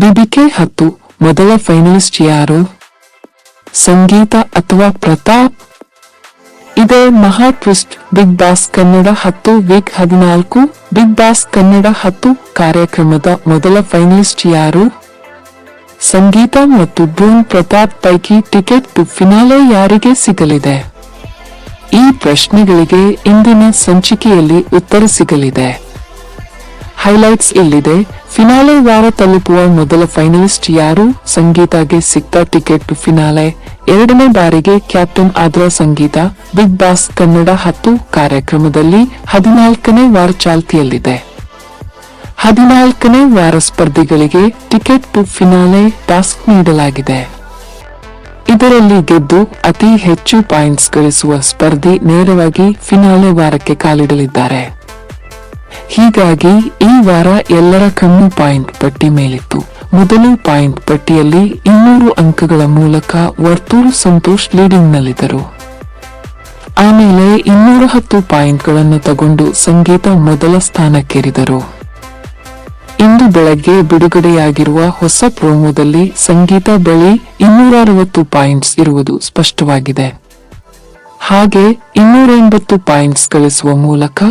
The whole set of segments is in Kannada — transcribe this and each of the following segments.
ಬಿಬಿಕೆ ಹತ್ತು, ಮೊದಲ ಫೈನಲಿಸ್ಟ್ ಯಾರು? ಸಂಗೀತ ಅಥವಾ ಪ್ರತಾಪ್? ಇದೇ ಮಹಾ ಟ್ವಿಸ್ಟ್, ಬಿಗ್ ಬಾಸ್ ಕನ್ನಡ ಹತ್ತು, ವೀಕ್ ಹದಿನಾಲ್ಕು, ಬಿಗ್ ಬಾಸ್ ಕನ್ನಡ ಹತ್ತು ಕಾರ್ಯಕ್ರಮದ ಮೊದಲ ಫೈನಲಿಸ್ಟ್ ಯಾರು? ಸಂಗೀತ ಮತ್ತು ಭೂಮ್ ಪ್ರತಾಪ್ ಪೈಕಿ ಟಿಕೆಟ್ ಟು ಫಿನಾಲೆ ಯಾರಿಗೆ ಸಿಗಲಿದೆ? ಈ ಪ್ರಶ್ನೆಗಳಿಗೆ ಇಂದಿನ ಸಂಚಿಕೆಯಲ್ಲಿ ಉತ್ತರ ಸಿಗಲಿದೆ. ಹೈಲೈಟ್ಸ್ ಇಲ್ಲಿದೆ. ಫಿನಾಲೆ ವಾರ ತಲುಪುವ ಮೊದಲ ಫೈನಲಿಸ್ಟ್ ಯಾರು? ಸಂಗೀತಾಗೆ ಸಿಕ್ತ ಟಿಕೆಟ್ ಫಿನಾಲೆ. ಎರಡನೇ ಬಾರಿಗೆ ಕ್ಯಾಪ್ಟನ್ ಆದ್ರ ಸಂಗೀತ. ಬಿಗ್ ಬಾಸ್ ಕನ್ನಡ ಹತ್ತು ಕಾರ್ಯಕ್ರಮದಲ್ಲಿ ಹದಿನಾಲ್ಕನೇ ವಾರ ಚಾಲ್ತಿಯಲ್ಲಿದೆ. ಹದಿನಾಲ್ಕನೇ ವಾರ ಸ್ಪರ್ಧಿಗಳಿಗೆ ಟಿಕೆಟ್ ಟು ಫಿನಾಲೆ ಟಾಸ್ಕ್ ನೀಡಲಾಗಿದೆ. ಇದರಲ್ಲಿ ಗೆದ್ದು ಅತಿ ಹೆಚ್ಚು ಪಾಯಿಂಟ್ಸ್ ಗಳಿಸುವ ಸ್ಪರ್ಧಿ ನೇರವಾಗಿ ಫಿನಾಲೆ ವಾರಕ್ಕೆ ಕಾಲಿಡಲಿದ್ದಾರೆ. ಹೀಗಾಗಿ ಈ ವಾರ ಎಲ್ಲರ ಕಣ್ಣು ಪಾಯಿಂಟ್ ಪಟ್ಟಿ ಮೇಲಿತ್ತು. ಮೊದಲು ಪಾಯಿಂಟ್ ಪಟ್ಟಿಯಲ್ಲಿ ಇನ್ನೂರು ಅಂಕಗಳ ಮೂಲಕ ವರ್ತೂರು ಸಂತೋಷ್ ಲೀಡಿಂಗ್ನಲ್ಲಿದ್ದರು ಆಮೇಲೆ ಇನ್ನೂರ ಹತ್ತು ಪಾಯಿಂಟ್ಗಳನ್ನು ತಗೊಂಡು ಸಂಗೀತ ಮೊದಲ ಸ್ಥಾನಕ್ಕೇರಿದರು. ಇಂದು ಬೆಳಗ್ಗೆ ಬಿಡುಗಡೆಯಾಗಿರುವ ಹೊಸ ಪ್ರೋಮೋದಲ್ಲಿ ಸಂಗೀತ ಬಳಿ ಇನ್ನೂರ ಅರವತ್ತು ಪಾಯಿಂಟ್ಸ್ ಇರುವುದು ಸ್ಪಷ್ಟವಾಗಿದೆ. ಹಾಗೆ ಇನ್ನೂರ ಎಂಬತ್ತು ಪಾಯಿಂಟ್ಸ್ ಗಳಿಸುವ ಮೂಲಕ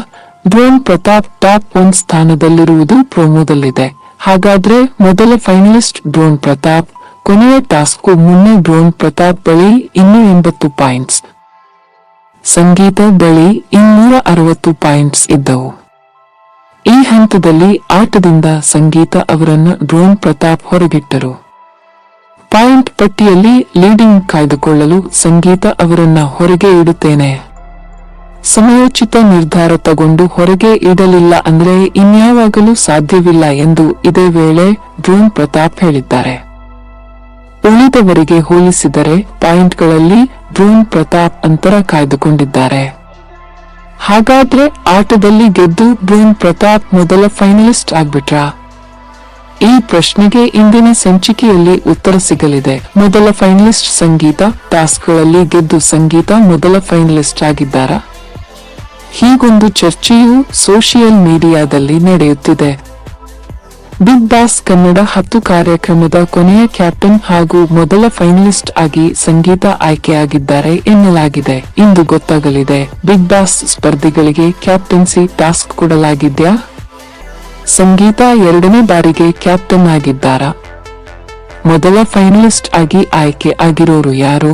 ಡ್ರೋನ್ ಪ್ರತಾಪ್ ಟಾಪ್ ಒನ್ ಸ್ಥಾನದಲ್ಲಿರುವುದು ಪ್ರೋಮೋದಲ್ಲಿದೆ. ಹಾಗಾದ್ರೆ ಮೊದಲ ಫೈನಲಿಸ್ಟ್ ಡ್ರೋನ್ ಪ್ರತಾಪ್, ಕೊನೆಯ ಟಾಸ್ಕ್ ಮುನ್ನ ಡ್ರೋನ್ ಪ್ರತಾಪ್ ಬಳಿ ಇನ್ನೂ ಎಂಬತ್ತು ಪಾಯಿಂಟ್ಸ್. ಸಂಗೀತ ಬಳಿ ಇನ್ನೂರ ಅರವತ್ತು ಪಾಯಿಂಟ್ಸ್ ಇದ್ದವು. ಈ ಹಂತದಲ್ಲಿ ಆಟದಿಂದ ಸಂಗೀತ ಅವರನ್ನು ಡ್ರೋನ್ ಪ್ರತಾಪ್ ಹೊರಗಿಟ್ಟರು. ಪಾಯಿಂಟ್ ಪಟ್ಟಿಯಲ್ಲಿ ಲೀಡಿಂಗ್ ಕಾಯ್ದುಕೊಳ್ಳಲು ಸಂಗೀತ ಅವರನ್ನ ಹೊರಗೆ ಇಡುತ್ತೇನೆ. ಸಮಯೋಚಿತ ನಿರ್ಧಾರ ತಗೊಂಡು ಹೊರಗೆ ಇಡಲಿಲ್ಲ ಅಂದ್ರೆ ಇನ್ಯಾವಾಗಲೂ ಸಾಧ್ಯವಿಲ್ಲ ಎಂದು ಇದೇ ವೇಳೆ ಡ್ರೋನ್ ಪ್ರತಾಪ್ ಹೇಳಿದ್ದಾರೆ. ಉಳಿದವರಿಗೆ ಹೋಲಿಸಿದರೆ ಪಾಯಿಂಟ್ಗಳಲ್ಲಿ ಡ್ರೋನ್ ಪ್ರತಾಪ್ ಅಂತರ ಕಾಯ್ದುಕೊಂಡಿದ್ದಾರೆ. ಹಾಗಾದ್ರೆ ಆಟದಲ್ಲಿ ಗೆದ್ದು ಡ್ರೋನ್ ಪ್ರತಾಪ್ ಮೊದಲ ಫೈನಲಿಸ್ಟ್ ಆಗ್ಬಿಟ್ರಾ? ಈ ಪ್ರಶ್ನೆಗೆ ಇಂದಿನ ಸಂಚಿಕೆಯಲ್ಲಿ ಉತ್ತರ ಸಿಗಲಿದೆ. ಮೊದಲ ಫೈನಲಿಸ್ಟ್ ಸಂಗೀತ, ಟಾಸ್ಕ್ಗಳಲ್ಲಿ ಗೆದ್ದು ಸಂಗೀತ ಮೊದಲ ಫೈನಲಿಸ್ಟ್ ಆಗಿದ್ದಾರಾ? ಹೀಗೊಂದು ಚರ್ಚೆಯು ಸೋಷಿಯಲ್ ಮೀಡಿಯಾದಲ್ಲಿ ನಡೆಯುತ್ತಿದೆ. ಬಿಗ್ ಬಾಸ್ ಕನ್ನಡ ಹತ್ತು ಕಾರ್ಯಕ್ರಮದ ಕೊನೆಯ ಕ್ಯಾಪ್ಟನ್ ಹಾಗೂ ಮೊದಲ ಫೈನಲಿಸ್ಟ್ ಆಗಿ ಸಂಗೀತ ಆಯ್ಕೆಯಾಗಿದ್ದಾರೆ ಎನ್ನಲಾಗಿದೆ. ಇಂದು ಗೊತ್ತಾಗಲಿದೆ, ಬಿಗ್ ಬಾಸ್ ಸ್ಪರ್ಧಿಗಳಿಗೆ ಕ್ಯಾಪ್ಟನ್ಸಿ ಟಾಸ್ಕ್ ಕೊಡಲಾಗಿದ್ಯಾ? ಸಂಗೀತ ಎರಡನೇ ಬಾರಿಗೆ ಕ್ಯಾಪ್ಟನ್ ಆಗಿದ್ದಾರಾ? ಮೊದಲ ಫೈನಲಿಸ್ಟ್ ಆಗಿ ಆಯ್ಕೆ ಆಗಿರೋರು ಯಾರು?